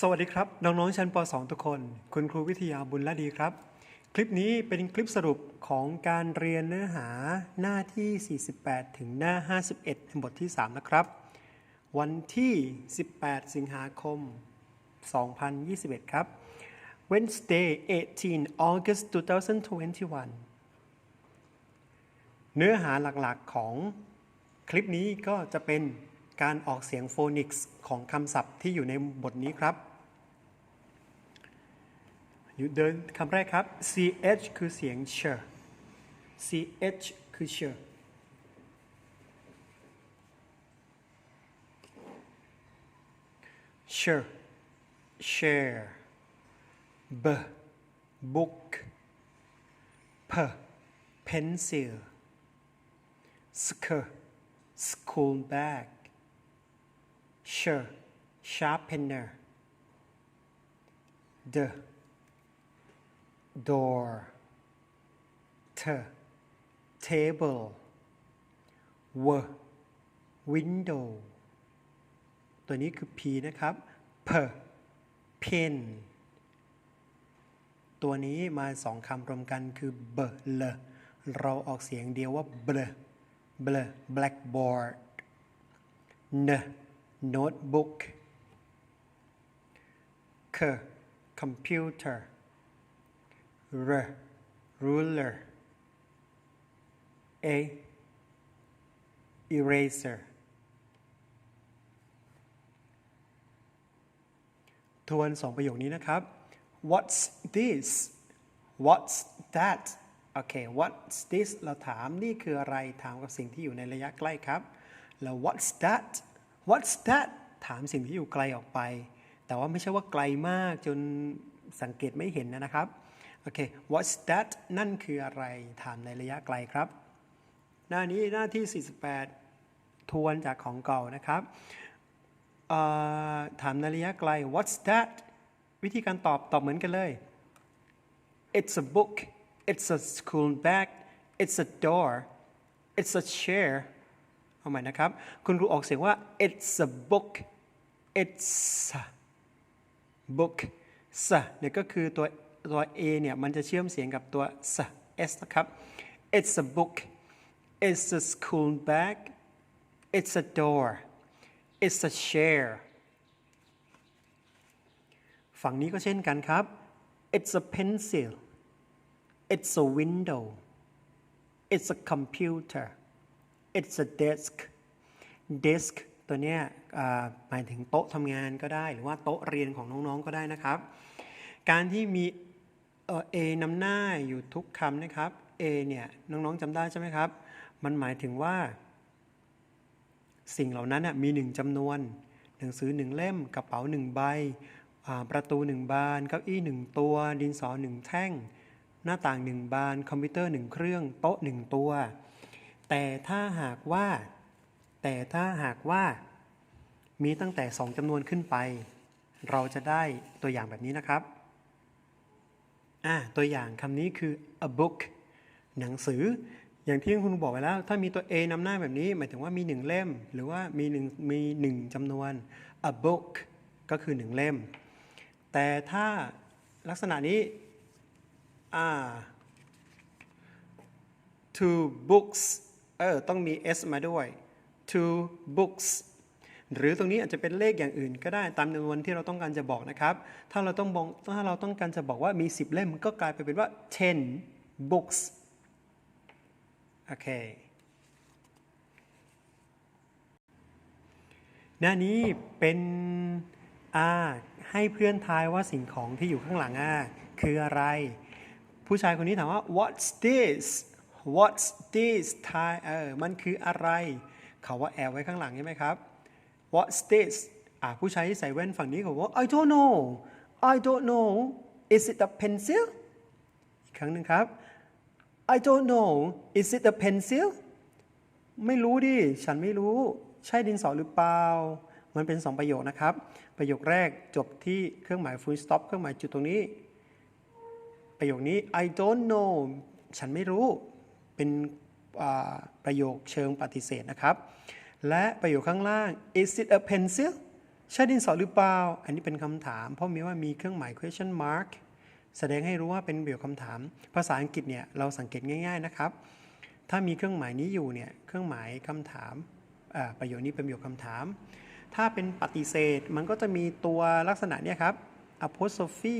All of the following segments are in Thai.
สวัสดีครับ น้อง ๆ ชั้นป .2 ทุกคน คุณครูวิทยาบุญละดีครับ คลิปนี้เป็นคลิปสรุปของการเรียนเนื้อหาหน้าที่ 48 ถึงหน้า 51ในบทที่ 3 นะครับ วันที่ 18 สิงหาคม 2021 ครับ Wednesday 18 August 2021 เนื้อหาหลักๆของคลิปนี้ก็จะเป็น การออกเสียงโฟนิกส์ของคำศัพท์ที่อยู่ในบทนี้ครับอยู่เดินคำแรกครับ ch คือเสียงเช ch คือเช share share b book p pencil sk school bag sh sharpener d door t table w window ตัวนี้คือ P นะครับ p pen ตัวนี้มาสองคำรวมกันคือ b l เราออกเสียงเดียวว่า bl bl blackboard n notebook k computer r ruler a eraser ทวนสองประโยคนี้นะครับ what's this what's that โอเค what's this เราถามนี่คืออะไร ถามกับสิ่งที่อยู่ในระยะใกล้ครับ แล้ว what's that what's that ถามสิ่งที่อยู่ไกลออกไป แต่ว่าไม่ใช่ว่าไกลมากจนสังเกตไม่เห็นนะครับ โอเค what's that นั่นคืออะไร ถามในระยะไกลครับ หน้านี้หน้าที่ 48 ทวนจากของเก่านะครับ ถามในระยะไกล what's that วิธีการตอบตอบเหมือนกันเลย it's a book it's a school bag it's a door it's a chair เอาใหม่นะครับ คุณครูออกเสียงว่า it's a book it's a book s เนี่ยก็คือตัวตัว a เนี่ยมันจะเชื่อมเสียงกับตัว s s นะครับ it's a book it's a school bag it's a door it's a chair ฝั่งนี้ก็เช่นกันครับ it's a pencil it's a window it's a computer it's a desk desk ตัวเนี้ยหมายถึงโต๊ะทำงานก็ได้ หรือว่าโต๊ะเรียนของน้องๆก็ได้นะครับ การที่มีเออ a นำหน้าอยู่ทุกคำนะครับ a เนี่ยน้องๆจำได้ใช่ไหมครับ มันหมายถึงว่า สิ่งเหล่านั้นน่ะมีหนึ่งจำนวน หนังสือหนึ่งเล่มกระเป๋าหนึ่งใบ ประตูหนึ่งบานเก้าอี้หนึ่งตัว ดินสอหนึ่งแท่ง หน้าต่างหนึ่งบาน คอมพิวเตอร์หนึ่งเครื่อง โต๊ะหนึ่งตัว แต่ถ้าหากว่า แต่ถ้าหากว่ามีตั้งแต่สองจำนวนขึ้นไป เราจะได้ตัวอย่างแบบนี้นะครับอะตัวอย่างคำนี้คือ a book หนังสือ อย่างที่คุณบอกไว้แล้ว ถ้ามีตัว a นำหน้าแบบนี้ หมายถึงว่ามีหนึ่งเล่ม หรือว่ามีหนึ่งมีหนึ่งจำนวน a book ก็คือหนึ่งเล่ม แต่ถ้าลักษณะนี้อ่า two books เออต้องมี s มาด้วย two books หรือตรงนี้อาจจะเป็นเลขอย่างอื่นก็ได้ตามจำนวนที่เราต้องการจะบอกนะครับ ถ้าเราต้องบอกถ้าเราต้องการจะบอกว่ามี 10 เล่มก็กลายไปเป็นว่า ten books โอเค หน้านี้เป็นอาให้เพื่อนทายว่าสิ่งของที่อยู่ข้างหลังอะคืออะไร ผู้ชายคนนี้ถามว่า what's this what's this ทายเออมันคืออะไรเขาว่าแอบไว้ข้างหลังใช่ไหมครับ what's this อ่าผู้ชายที่ใส่แว่นฝั่งนี้เขาบอกว่า I don't know I don't know is it a pencil อีกครั้งหนึ่งครับ I don't know is it a pencil ไม่รู้ดิ ฉันไม่รู้ ใช่ดินสอหรือเปล่า มันเป็นสองประโยคนะครับ ประโยคแรกจบที่เครื่องหมาย full stop เครื่องหมายจุดตรงนี้ ประโยคนี้ I don't know ฉันไม่รู้ เป็นประโยคเชิงปฏิเสธนะครับ และประโยคข้างล่าง is it a pencil ใช่ดินสอหรือเปล่า อันนี้เป็นคำถาม เพราะมีว่ามีเครื่องหมาย question mark แสดงให้รู้ว่าเป็นประโยคคำถาม ภาษาอังกฤษเนี่ยเราสังเกตง่าย ๆนะครับ ถ้ามีเครื่องหมายนี้อยู่เนี่ยเครื่องหมายคำถามประโยคนี้เป็นประโยคคำถาม ถ้าเป็นปฏิเสธมันก็จะมีตัวลักษณะเนี่ยครับ apostrophe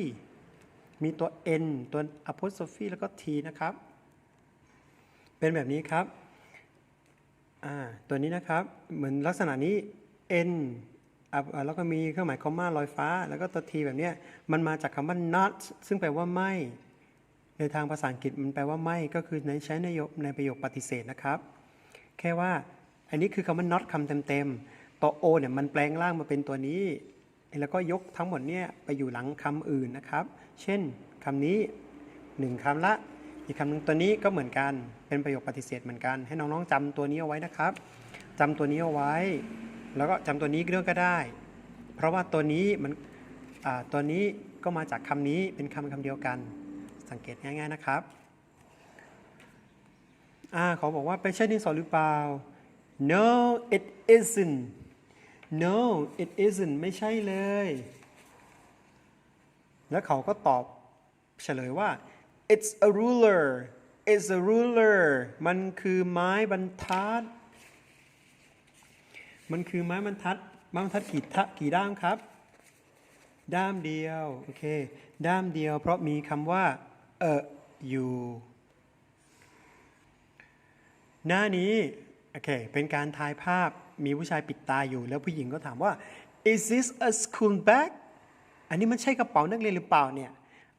มีตัว n ตัว apostrophe แล้วก็ t นะครับ เป็นแบบนี้ครับ ตัวนี้นะครับ เหมือนลักษณะนี้ n แล้วก็มีเครื่องหมายคอมมาลอยฟ้า แล้วก็ตัว t แบบนี้มันมาจากคำว่า not ซึ่งแปลว่าไม่ ในทางภาษาอังกฤษมันแปลว่าไม่ ก็คือในใช้ในประโยคในประโยคปฏิเสธนะครับ แค่ว่าอันนี้คือคำว่า not คำเต็มๆ ตัว o เนี่ยมันแปลงร่างมาเป็นตัวนี้ แล้วก็ยกทั้งหมดเนี่ยไปอยู่หลังคำอื่นนะครับ เช่นคำนี้หนึ่งคำละ อีกคำหนึ่งตัวนี้ก็เหมือนกัน เป็นประโยคปฏิเสธเหมือนกัน ให้น้องๆจำตัวนี้เอาไว้นะครับจำตัวนี้เอาไว้ แล้วก็จำตัวนี้เรื่องก็ได้ เพราะว่าตัวนี้มันตัวนี้ก็มาจากคำนี้เป็นคำคำเดียวกัน สังเกตง่าย ๆนะครับอ่าเขาบอกว่าไปใช่ดินสอหรือเปล่า no it isn't no it isn't ไม่ใช่เลย แล้วเขาก็ตอบเฉลยว่า it's a ruler it's a ruler มันคือไม้บรรทัด มันคือไม้บรรทัด ไม้บรรทัดกี่ทะกี่ด้ามครับ ด้ามเดียว โอเค ด้ามเดียว เพราะมีคำว่า เอออยู่ หน้านี้ โอเค เป็นการทายภาพ มีผู้ชายปิดตาอยู่ แล้วผู้หญิงก็ถามว่า is this a school bag อันนี้มันใช่กระเป๋านักเรียนหรือเปล่าเนี่ย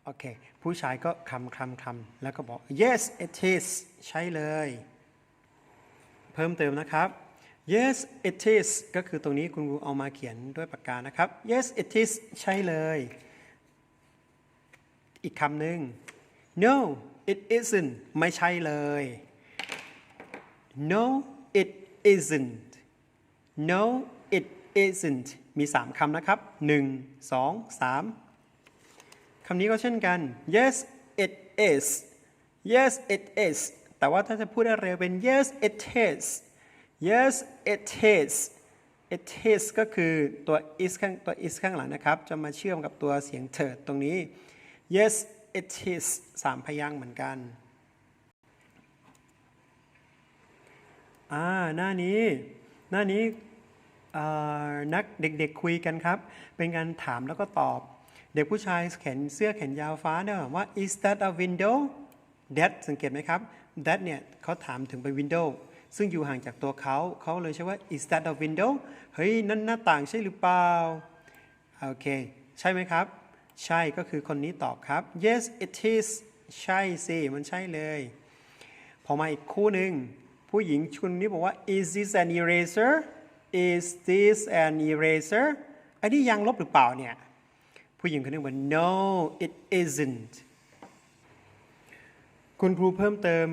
โอเค ผู้ชายก็คำคำคำแล้วก็บอก yes it is ใช่เลย เพิ่มเติมนะครับ yes it is ก็คือตรงนี้คุณครูเอามาเขียนด้วยปากกานะครับ yes it is ใช่เลย อีกคำหนึ่ง no it isn't ไม่ใช่เลย no it isn't no it isn't มี 3คำนะครับ 1 2 3 คำนี้ก็เช่นกัน yes it is yes it is แต่ว่าถ้าจะพูดได้เร็วเป็น yes it is yes it is it is ก็คือตัว is ข้างตัว is ข้างหลังนะครับ จะมาเชื่อมกับตัวเสียงเถิดตรงนี้ yes it is สามพยางค์เหมือนกันอ่าหน้านี้ หน้านี้นักเด็กๆคุยกันครับ เป็นการถามแล้วก็ตอบ เด็กผู้ชายแขนเสื้อแขนยาวฟ้าเนี่ยถามว่า is that a window that สังเกตไหมครับ that เนี่ยเขาถามถึงไป window ซึ่งอยู่ห่างจากตัวเขา เขาเลยใช้ว่า is that a window เฮ้ย นั่นหน้าต่างใช่หรือเปล่า โอเค ใช่ไหมครับ ใช่ก็คือคนนี้ตอบครับ yes it is ใช่สิ มันใช่เลย พอมาอีกคู่หนึ่ง ผู้หญิงชุนนี้บอกว่า is this an eraser is this an eraser อันนี้ยางลบหรือเปล่าเนี่ย ผู้หญิงคนนึงบอก no it isn't คุณครูเพิ่มเติม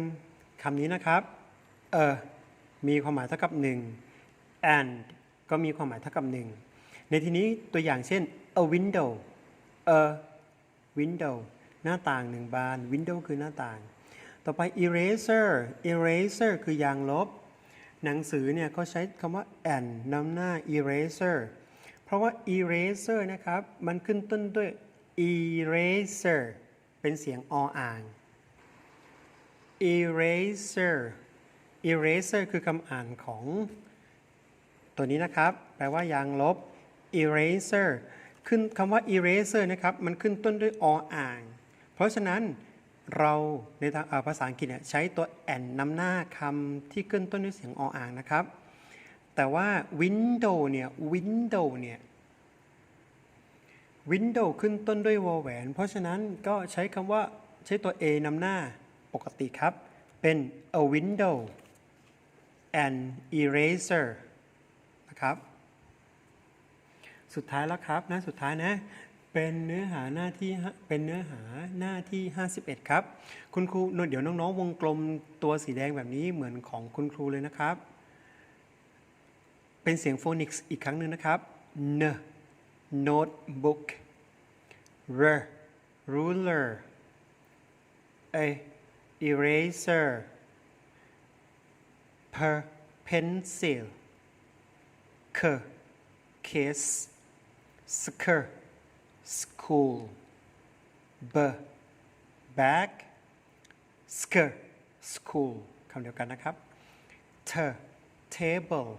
คำนี้นะครับเออมีความหมายเท่ากับหนึ่ง and ก็มีความหมายเท่ากับหนึ่งในที่นี้ตัวอย่างเช่น a window a window หน้าต่างหนึ่งบาน window คือหน้าต่าง ต่อไป eraser eraser คือยางลบ หนังสือเนี่ยเขาใช้คำว่า and นำหน้า eraser เราะว่า eraser นะครับ มันขึ้นต้นด้วย eraser เป็นเสียงออ่าง eraser eraser คือคำอ่านของตัวนี้นะครับ แปลว่ายางลบ eraser ขึ้นคำว่า eraser นะครับ มันขึ้นต้นด้วยออ่าง เพราะฉะนั้นเราในทางภาษาอังกฤษใช้ตัว and นำหน้าคำที่ขึ้นต้นด้วยเสียงออ่างนะครับ แต่ว่า window เนี่ย window เนี่ย window ขึ้นต้นด้วยวอแหวน เพราะฉะนั้นก็ใช้คำว่าใช้ตัว a นำหน้าปกติครับ เป็น a window an eraser นะครับ สุดท้ายแล้วครับน้าสุดท้ายนะเป็นเนื้อหาหน้าที่เป็นเนื้อหาหน้าที่ 51 ครับ คุณครูเดี๋ยวน้องๆ วงกลมตัวสีแดงแบบนี้เหมือนของคุณครูเลยนะครับ เป็นเสียงโฟนิกส์อีกครั้งหนึ่งนะครับ n notebook r ruler a eraser p pencil k case sk school b bag sk school คำเดียวกันนะครับ t table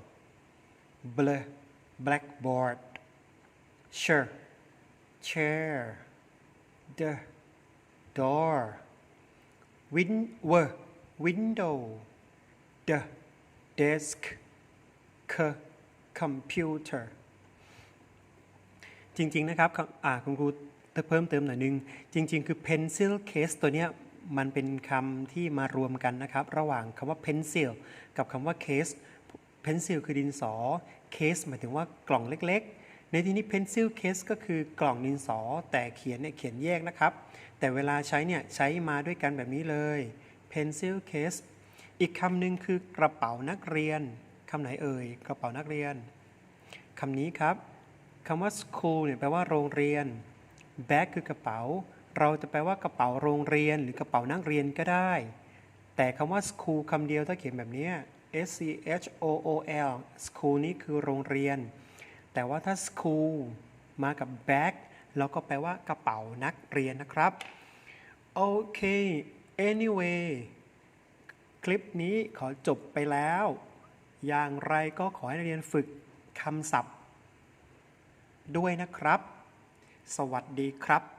bl blackboard chair chair the door win w window the desk c computer จริง ๆ นะครับอ่าคุณครูเพิ่มเติมหน่อยนึง จริง ๆ คือ pencil case ตัวเนี้ยมันเป็นคำที่มารวมกันนะครับ ระหว่างคำว่า pencil กับคำว่า case pencil คือดินสอ case หมายถึงว่ากล่องเล็กๆ ในที่นี้ pencil case ก็คือกล่องดินสอ แต่เขียนเนี่ยเขียนแยกนะครับ แต่เวลาใช้เนี่ยใช้มาด้วยกันแบบนี้เลย pencil case อีกคำหนึ่งคือกระเป๋านักเรียนคำไหนเอ่ยกระเป๋านักเรียนคำนี้ครับคำว่า school เนี่ยแปลว่าโรงเรียน bag คือกระเป๋า เราจะแปลว่ากระเป๋าโรงเรียน หรือกระเป๋านักเรียนก็ได้ แต่คำว่า school คำเดียวถ้าเขียนแบบนี้ S C H O O L school นี่คือโรงเรียน แต่ว่าถ้า school มากับ bag เราก็แปลว่ากระเป๋านักเรียนนะครับ โอเค anyway คลิปนี้ขอจบไปแล้ว อย่างไรก็ขอให้นักเรียนฝึกคำศัพท์ ด้วยนะครับ สวัสดีครับ